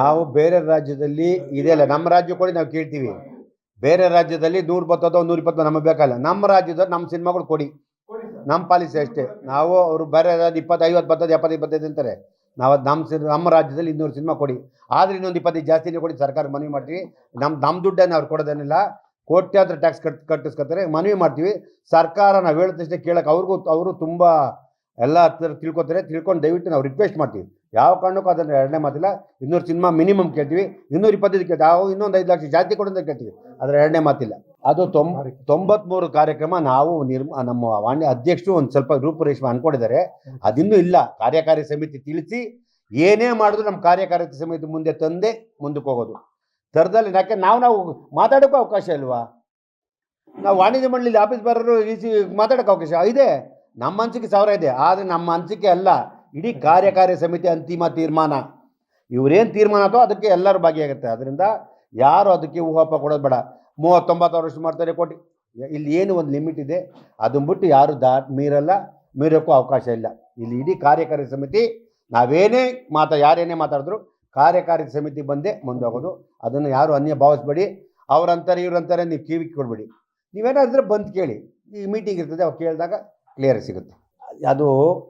ನಾವು ಬೇರೆ ರಾಜ್ಯದಲ್ಲಿ ಇದೆಯಲ್ಲ ನಮ್ಮ ರಾಜ್ಯ ಕೊಡಿ ನಾವು ಕೇಳ್ತೀವಿ. ಬೇರೆ ರಾಜ್ಯದಲ್ಲಿ ನೂರು ಬರ್ತದೋ ನೂರ ಇಪ್ಪತ್ತು ನಮಗೆ ಬೇಕಲ್ಲ ನಮ್ಮ ರಾಜ್ಯದ ನಮ್ಮ ಸಿನಿಮಾಗಳು ಕೊಡಿ. ನಮ್ಮ ಪಾಲಿಸಿ ಅಷ್ಟೇ. ನಾವು ಅವರು ಬೇರೆ ರಾಜ್ಯ ಇಪ್ಪತ್ತು ಐವತ್ತು ಬರ್ತದೆ ಎಪ್ಪತ್ತು ಇಪ್ಪತ್ತೈದು ಅಂತಾರೆ. ನಾವು ನಮ್ಮ ನಮ್ಮ ರಾಜ್ಯದಲ್ಲಿ ಇನ್ನೂರು ಸಿನಿಮಾ ಕೊಡಿ. ಆದರೆ ಇನ್ನೊಂದು ಇಪ್ಪತ್ತೈದು ಜಾಸ್ತಿನೇ ಕೊಡಿ ಸರ್ಕಾರ ಮನವಿ ಮಾಡ್ತೀವಿ. ನಮ್ಮ ನಮ್ಮ ದುಡ್ಡನ್ನು ಅವ್ರು ಕೊಡೋದೇನಿಲ್ಲ. ಕೋಟ್ಯಾಂತರ ಟ್ಯಾಕ್ಸ್ ಕಟ್ ಕಟ್ಟಿಸ್ಕೊತಾರೆ ಮನವಿ ಮಾಡ್ತೀವಿ. ಸರ್ಕಾರ ನಾವು ಹೇಳಿದಷ್ಟೇ ಕೇಳಕ್ಕೆ ಅವ್ರಿಗೂ ಅವರು ತುಂಬ ಎಲ್ಲ ತಿಳ್ಕೊತಾರೆ. ತಿಳ್ಕೊಂಡು ದಯವಿಟ್ಟು ನಾವು ರಿಕ್ವೆಸ್ಟ್ ಮಾಡ್ತೀವಿ. ಯಾವ ಕಾರಣಕ್ಕೂ ಅದನ್ನು ಎರಡನೇ ಮಾತಿಲ್ಲ. ಇನ್ನೂರು ಸಿನಿಮಾ ಮಿನಿಮಮ್ ಕೇಳ್ತೀವಿ. ಇನ್ನೂರು ಇಪ್ಪತ್ತೈದು ಕೇಳ್ತೀವಿ. ನಾವು ಇನ್ನೊಂದು ಐದು ಲಕ್ಷ ಜಾಸ್ತಿ ಕೊಡೋದು ಕೇಳ್ತೀವಿ. ಅದರ ಎರಡನೇ ಮಾತಿಲ್ಲ. ಅದು ತೊಂಬ ತೊಂಬತ್ಮೂರು ಕಾರ್ಯಕ್ರಮ ನಾವು ನಿರ್ಮ ನಮ್ಮ ವಾಣಿ ಅಧ್ಯಕ್ಷರು ಒಂದು ಸ್ವಲ್ಪ ರೂಪುರೇಷ್ಮೆ ಅನ್ಕೊಂಡಿದ್ದಾರೆ. ಅದಿನ್ನೂ ಇಲ್ಲ. ಕಾರ್ಯಕಾರಿ ಸಮಿತಿ ತಿಳಿಸಿ ಏನೇ ಮಾಡಿದ್ರು ನಮ್ಮ ಕಾರ್ಯಕಾರಿ ಸಮಿತಿ ಮುಂದೆ ತಂದೆ ಮುಂದಕ್ಕೆ ಹೋಗೋದು. ಥರದಲ್ಲಿ ಯಾಕೆ ನಾವು ನಾವು ಮಾತಾಡೋಕ್ಕೂ ಅವಕಾಶ ಇಲ್ವಾ? ನಾವು ವಾಣಿಜ್ಯ ಮಂಡಳಿ ಆಫೀಸ್ ಬರೋರು ಈಸಿ ಮಾತಾಡೋಕ್ಕೆ ಅವಕಾಶ ಇದೆ. ನಮ್ಮ ಅನಿಸಿಕೆ ಸಾವಿರ ಇದೆ. ಆದರೆ ನಮ್ಮ ಅನಿಸಿಕೆ ಅಲ್ಲ. ಇಡೀ ಕಾರ್ಯಕಾರಿ ಸಮಿತಿ ಅಂತಿಮ ತೀರ್ಮಾನ. ಇವರೇನು ತೀರ್ಮಾನ ಅಥವಾ ಅದಕ್ಕೆ ಎಲ್ಲರೂ ಭಾಗಿಯಾಗುತ್ತೆ ಅದರಿಂದ ಯಾರು ಅದಕ್ಕೆ ಊಹಾಪ ಕೊಡೋದು ಬೇಡ. ಮೂವತ್ತೊಂಬತ್ತು ವರ್ಷ ಮಾಡ್ತಾರೆ ಕೋಟಿ. ಇಲ್ಲಿ ಏನು ಒಂದು ಲಿಮಿಟ್ ಇದೆ. ಅದನ್ನು ಬಿಟ್ಟು ಯಾರು ದಾ, ಮೀರಲ್ಲ, ಮೀರೋಕ್ಕೂ ಅವಕಾಶ ಇಲ್ಲ. ಇಲ್ಲಿ ಇಡೀ ಕಾರ್ಯಕಾರಿ ಸಮಿತಿ, ನಾವೇನೇ ಮಾತಾ, ಯಾರೇನೇ ಮಾತಾಡಿದ್ರು ಕಾರ್ಯಕಾರಿ ಸಮಿತಿ ಬಂದೇ ಮುಂದೆ ಹೋಗೋದು ಅದನ್ನು ಯಾರು ಅನ್ಯ ಭಾವಿಸ್ಬೇಡಿ. ಅವ್ರಂತಾರೆ, ಇವ್ರಂತಾರೆ, ನೀವು ಕಿವಿ ಕೊಡಬೇಡಿ. ನೀವೇನಾದ್ರೆ ಬಂದು ಕೇಳಿ. ಈ ಮೀಟಿಂಗ್ ಇರ್ತದೆ, ಅವ್ರು ಕೇಳಿದಾಗ ಕ್ಲಿಯರ್ ಸಿಗುತ್ತೆ. ಅದು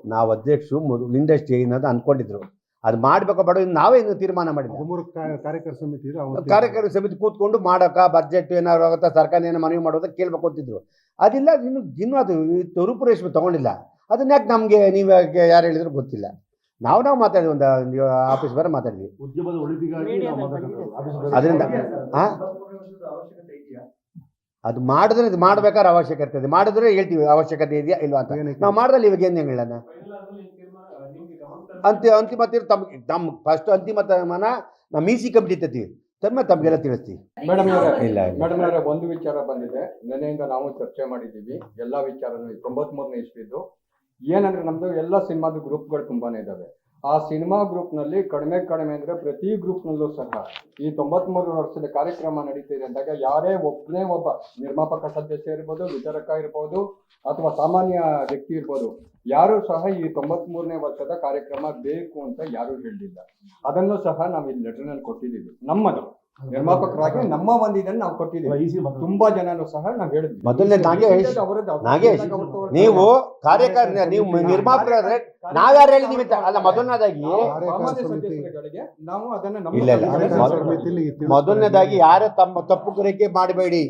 ನಾವು ಅಧ್ಯಕ್ಷರು ಮೊದಲು ಇಂಡಸ್ಟ್ರಿ ಏನಾದ್ರು ಅನ್ಕೊಂಡಿದ್ರು. ಅದು ಮಾಡಬೇಕೋ ಬಡ ನಾವೇ ಇನ್ನು ತೀರ್ಮಾನ ಮಾಡಿದ್ವಿ. ಕಾರ್ಯಕರ್ತ ಸಮಿತಿ ಕಾರ್ಯಕರ್ತ ಸಮಿತಿ ಕೂತ್ಕೊಂಡು ಮಾಡೋಕ ಬಜೆಟ್ ಏನಾದ್ರು ಆಗುತ್ತಾ ಸರ್ಕಾರ ಏನೋ ಮನವಿ ಮಾಡೋದ ಕೇಳ್ಬೇಕು ಅಂತಿದ್ರು. ಅದಿಲ್ಲ ಇನ್ನು ಇನ್ನೂ ಅದು ಇದು ರೂಪುರೇಷೆ ತಗೊಂಡಿಲ್ಲ. ಅದನ್ನ ಯಾಕೆ ನಮಗೆ ನೀವು ಯಾಕೆ ಯಾರು ಹೇಳಿದ್ರು ಗೊತ್ತಿಲ್ಲ. ನಾವು ನಾವು ಮಾತಾಡಿದ್ವಿ ಒಂದು ಒಂದು ಆಫೀಸ್ ಬರ ಮಾತಾಡಿದ್ವಿ. ಉದ್ಯಮದ ಒಳಿತಿಗಾಗಿ ನಾವು ಆಫೀಸ್ ಬೇರೆ- ಅದರಿಂದ ಆ? ಅದು ಮಾಡಿದ್ರೆ ಇದು ಮಾಡ್ಬೇಕಾದ್ರೆ ಅವಶ್ಯಕತೆ ಇದೆ ಮಾಡಿದ್ರೆ ಹೇಳ್ತೀವಿ ಅವಶ್ಯಕತೆ ಇದೆಯಾ ಇಲ್ವಾ ಅಂತ? ನಾವು ಮಾಡಿದ್ರೆ ಇವಾಗ ಏನು ಹೇಳೋಣ ಅಂತಿ ಅಂತಿಮ ತೀರ್ಪು ತಮ್ಮ ತಮ್ಮ ಫಸ್ಟ್ ಅಂತಿಮ ತೀರ್ಮಾನ ನಮ್ಮ ಇ ಸಿ ಕಮಿಟಿ ತತ್ತೀವಿ ತಮ್ಮ ತಮಗೆಲ್ಲ ತಿಳಿಸ್ತೀವಿ. ಮೇಡಮ್ ಅವರೇ ಇಲ್ಲ ಮೇಡಮ್ ಅವರೇ ಒಂದು ವಿಚಾರ ಬಂದಿದೆ. ನೆನೆಯಿಂದ ನಾವು ಚರ್ಚೆ ಮಾಡಿದ್ದೀವಿ. ಎಲ್ಲಾ ವಿಚಾರನೂ ತೊಂಬತ್ಮೂರನೇ ಇಸ್ವಿದ್ದು. ಏನಂದ್ರೆ ನಮ್ದು ಎಲ್ಲ ಸಿನಿಮಾದ ಗ್ರೂಪ್ಗಳು ತುಂಬಾನೇ ಇದಾವೆ. ಆ ಸಿನಿಮಾ ಗ್ರೂಪ್ನಲ್ಲಿ ಕಡಿಮೆ ಕಡಿಮೆ ಅಂದರೆ ಪ್ರತಿ ಗ್ರೂಪ್ನಲ್ಲೂ ಸಹ ಈ ತೊಂಬತ್ಮೂರು ವರ್ಷದ ಕಾರ್ಯಕ್ರಮ ನಡೀತಿದೆ ಅಂದಾಗ ಯಾರೇ ಒಬ್ಬನೇ ಒಬ್ಬ ನಿರ್ಮಾಪಕ ಸದಸ್ಯ ಇರ್ಬೋದು ವಿತರಕ ಇರ್ಬೋದು ಅಥವಾ ಸಾಮಾನ್ಯ ವ್ಯಕ್ತಿ ಇರ್ಬೋದು ಯಾರು ಸಹ ಈ ತೊಂಬತ್ಮೂರನೇ ವರ್ಷದ ಕಾರ್ಯಕ್ರಮ ಬೇಕು ಅಂತ ಯಾರು ಹೇಳಿಲ್ಲ. ಅದನ್ನು ಸಹ ನಾವು ಇಲ್ಲಿ ಲೆಟರ್ನಲ್ಲಿ ಕೊಟ್ಟಿದ್ದೀವಿ. ನಮ್ಮದು. ನಿರ್ಮಾಪಕರಾಗಿ ನಮ್ಮ ಒಂದು ಇದನ್ನು ನಾವು ಕೊಟ್ಟಿದ್ದೀವಿ. ತುಂಬಾ ಜನನು ಸಹ ನಾವು ಹೇಳಿದ್ವಿ. ಮೊದಲನೇ ನಾಗೇಶ್, ನಾಗೇಶ್, ನೀವು ಕಾರ್ಯಕಾರಿ ನೀವು ನಿರ್ಮಾಪಕರಾದ್ರೆ ನಾವ್ಯಾರು ಹೇಳಿದೀವಿ ಅಂತ. ಅಲ್ಲ ಮೊದಲನೇದಾಗಿ ನಾವು ಅದನ್ನ ಇಲ್ಲ, ಇಲ್ಲ. ಮೊದಲನೇದಾಗಿ ಯಾರು ತಮ್ಮ ತಪ್ಪು ಗ್ರಹಿಕೆ ಮಾಡಬೇಡಿ.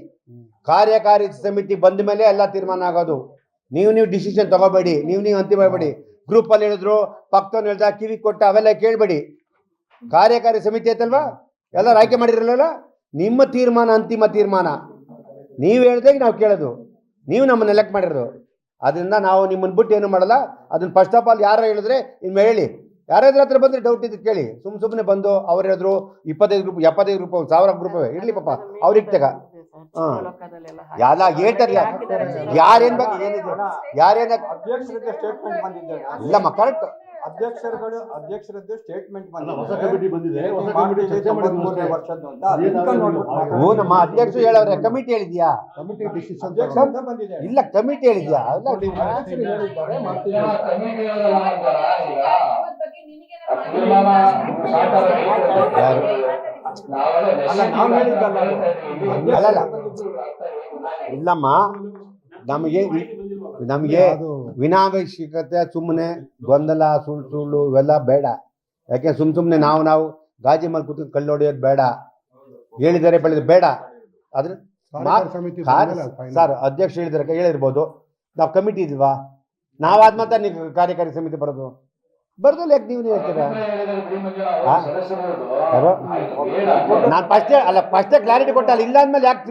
ಕಾರ್ಯಕಾರಿ ಸಮಿತಿ ಬಂದ ಮೇಲೆ ಎಲ್ಲ ತೀರ್ಮಾನ ಆಗೋದು. ನೀವು ನೀವು ಡಿಸಿಷನ್ ತಗೋಬೇಡಿ, ನೀವು ನೀವು ಅಂತಿಮ ಮಾಡಬೇಡಿ. ಗ್ರೂಪಲ್ಲಿ ಹೇಳಿದ್ರು ಪಕ್ಕದವ್ನು ಹೇಳ್ದ, ಕಿವಿ ಕೊಟ್ಟ, ಅವೆಲ್ಲ ಕೇಳಬೇಡಿ. ಕಾರ್ಯಕಾರಿ ಸಮಿತಿ ಐತಲ್ವಾ? ಎಲ್ಲ ಆಯ್ಕೆ ಮಾಡಿರಲಿಲ್ಲ ನಿಮ್ಮ ತೀರ್ಮಾನ ಅಂತಿಮ ತೀರ್ಮಾನ. ನೀವು ಹೇಳ್ದಾಗ ನಾವು ಕೇಳೋದು. ನೀವು ನಮ್ಮನ್ನ ಎಲೆಕ್ಟ್ ಮಾಡಿರೋದು. ಅದರಿಂದ ನಾವು ನಿಮ್ಮನ್ನ ಬಿಟ್ಟು ಏನು ಮಾಡಲ್ಲ. ಅದನ್ನ ಫಸ್ಟ್ ಆಫ್ ಆಲ್ ಯಾರು ಹೇಳಿದ್ರೆ ಇನ್ನು ಹೇಳಿ. ಯಾರಾದ್ರ ಹತ್ರ ಬಂದ್ರೆ ಡೌಟ್ ಇದ್ದು ಕೇಳಿ. ಸುಮ್ ಸುಮ್ಮನೆ ಬಂದು ಅವ್ರು ಹೇಳಿದ್ರು ಇಪ್ಪತ್ತೈದು ರೂಪಾಯಿ ಎಪ್ಪತ್ತೈದು ರೂಪಾಯಿ ಒಂದು ಸಾವಿರ ರೂಪಾಯಿ ಇರ್ಲಿ ಪಾಪ. ಅವ್ರ ಇಟ್ಟಾಗ ಹಾ. ಎಲ್ಲ ಹೇಳ್ತಾರಲ್ಲ ಯಾರೇನ್ ಬಗ್ಗೆ ಏನಿದೆ ಯಾರೇನ ಸ್ಟೇಟ್ಮೆಂಟ್ ಬಂದಿದೆ. ಇಲ್ಲಮ್ಮ ಕರೆಕ್ಟ್ ಅಧ್ಯಕ್ಷರುಗಳು ಅಧ್ಯಕ್ಷರದ್ದು ಸ್ಟೇಟ್ಮೆಂಟ್ ನಮ್ಮ ಅಧ್ಯಕ್ಷರು ಹೇಳವ್ರೆ ಕಮಿಟಿ ಹೇಳಿದ್ಯಾ? ಕಮಿಟಿ ಬಂದಿದೆ. ಇಲ್ಲ ಕಮಿಟಿ ಹೇಳಿದ್ಯಾ? ಇಲ್ಲಮ್ಮ ನಮಗೆ ನಮಗೆ ವಿನಾವೇಶಿಕತೆ ವಿನಾವಶ್ಯಕತೆ ಸುಮ್ಮನೆ ಗೊಂದಲ ಸುಳ್ಳು ಸುಳ್ಳು ಇವೆಲ್ಲ ಬೇಡ. ಯಾಕೆ ಸುಮ್ ಸುಮ್ಮನೆ ನಾವು ನಾವು ಗಾಜಿ ಮೇಲೆ ಕೂತ್ಕೊಂಡು ಕಲ್ಲು ಹೊಡೆಯೋದು ಬೇಡ. ಹೇಳಿದರೆ ಬೆಳೆದು ಬೇಡ. ಆದ್ರೆ. ಸರ್ ಅಧ್ಯಕ್ಷ ಹೇಳಿದ್ರೆ ಹೇಳಿರ್ಬೋದು. ನಾವು ಕಮಿಟಿ ಇದ್ವಾ? ನಾವಾದ ಮಾತ್ರ ನೀವು ಕಾರ್ಯಕಾರಿ ಸಮಿತಿ ಬರೋದು. ಬರ್ದಲ್ಲ ಯಾಕೆ ನೀವು ನೀವು ಹೇಳ್ತೀರಾ ನಾನು ಫಸ್ಟೇ ಅಲ್ಲ ಫಸ್ಟೇ ಕ್ಲಾರಿಟಿ ಕೊಟ್ಟಲ್ಲ ಇಲ್ಲ ಅಂದ್ಮೇಲೆ ಯಾಕೆ